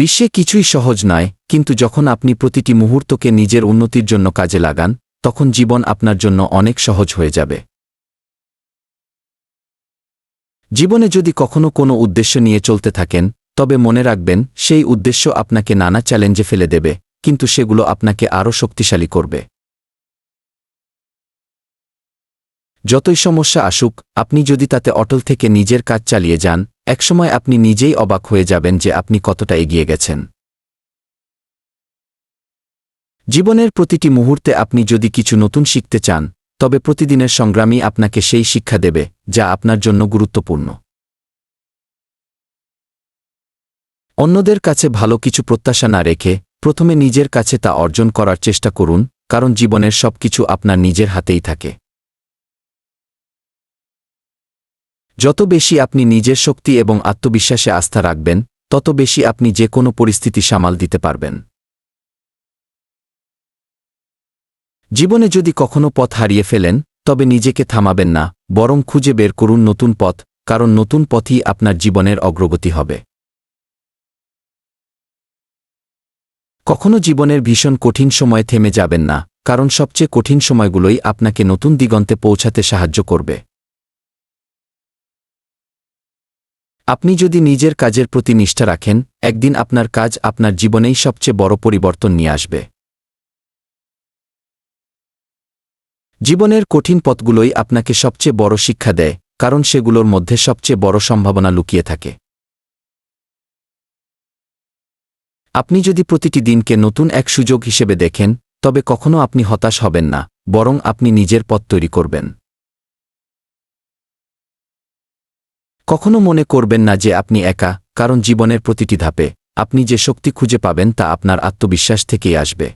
বিশ্বে কিছুই সহজ নয়, কিন্তু যখন আপনি প্রতিটি মুহূর্তকে নিজের উন্নতির জন্য কাজে লাগান, তখন জীবন আপনার জন্য অনেক সহজ হয়ে যাবে। জীবনে যদি কখনো কোনো উদ্দেশ্য নিয়ে চলতে থাকেন, তবে মনে রাখবেন, সেই উদ্দেশ্য আপনাকে নানা চ্যালেঞ্জে ফেলে দেবে, কিন্তু সেগুলো আপনাকে আরও শক্তিশালী করবে। যতই সমস্যা আসুক, আপনি যদি তাতে অটল থেকে নিজের কাজ চালিয়ে যান একসময় আপনি নিজেই অবাক হয়ে যাবেন যে আপনি কতটা এগিয়ে গেছেন। জীবনের প্রতিটি মুহূর্তে আপনি যদি কিছু নতুন শিখতে চান, তবে প্রতিদিনের সংগ্রামই আপনাকে সেই শিক্ষা দেবে, যা আপনার জন্য গুরুত্বপূর্ণ। অন্যদের কাছে ভালো কিছু প্রত্যাশা না রেখে, প্রথমে নিজের কাছে তা অর্জন করার চেষ্টা করুন, কারণ জীবনের সবকিছু আপনার নিজের হাতেই থাকে। যত বেশি আপনি নিজের শক্তি এবং আত্মবিশ্বাসে আস্থা রাখবেন, তত বেশি আপনি যে কোনো পরিস্থিতি সামাল দিতে পারবেন। জীবনে যদি কখনো পথ হারিয়ে ফেলেন, তবে নিজেকে থামাবেন না, বরং খুঁজে বের করুন নতুন পথ, কারণ নতুন পথই আপনার জীবনের অগ্রগতি হবে। কখনো জীবনের ভীষণ কঠিন সময়ে থেমে যাবেন না, কারণ সবচেয়ে কঠিন সময়গুলোই আপনাকে নতুন দিগন্তে পৌঁছাতে সাহায্য করবে। আপনি যদি নিজের কাজের প্রতি নিষ্ঠা রাখেন, একদিন আপনার কাজ আপনার জীবনেই সবচেয়ে বড় পরিবর্তন নিয়ে আসবে। জীবনের কঠিন পথগুলোই আপনাকে সবচেয়ে বড় শিক্ষা দেয়, কারণ সেগুলোর মধ্যে সবচেয়ে বড় সম্ভাবনা লুকিয়ে থাকে। আপনি যদি প্রতিটি দিনকে নতুন এক সুযোগ হিসেবে দেখেন, তবে কখনো আপনি হতাশ হবেন না, বরং আপনি নিজের পথ তৈরি করবেন। কখনো মনে করবেন না যে আপনি একা, কারণ জীবনের প্রতিটি ধাপে আপনি যে শক্তি খুঁজে পাবেন তা আপনার আত্মবিশ্বাস থেকেই আসবে।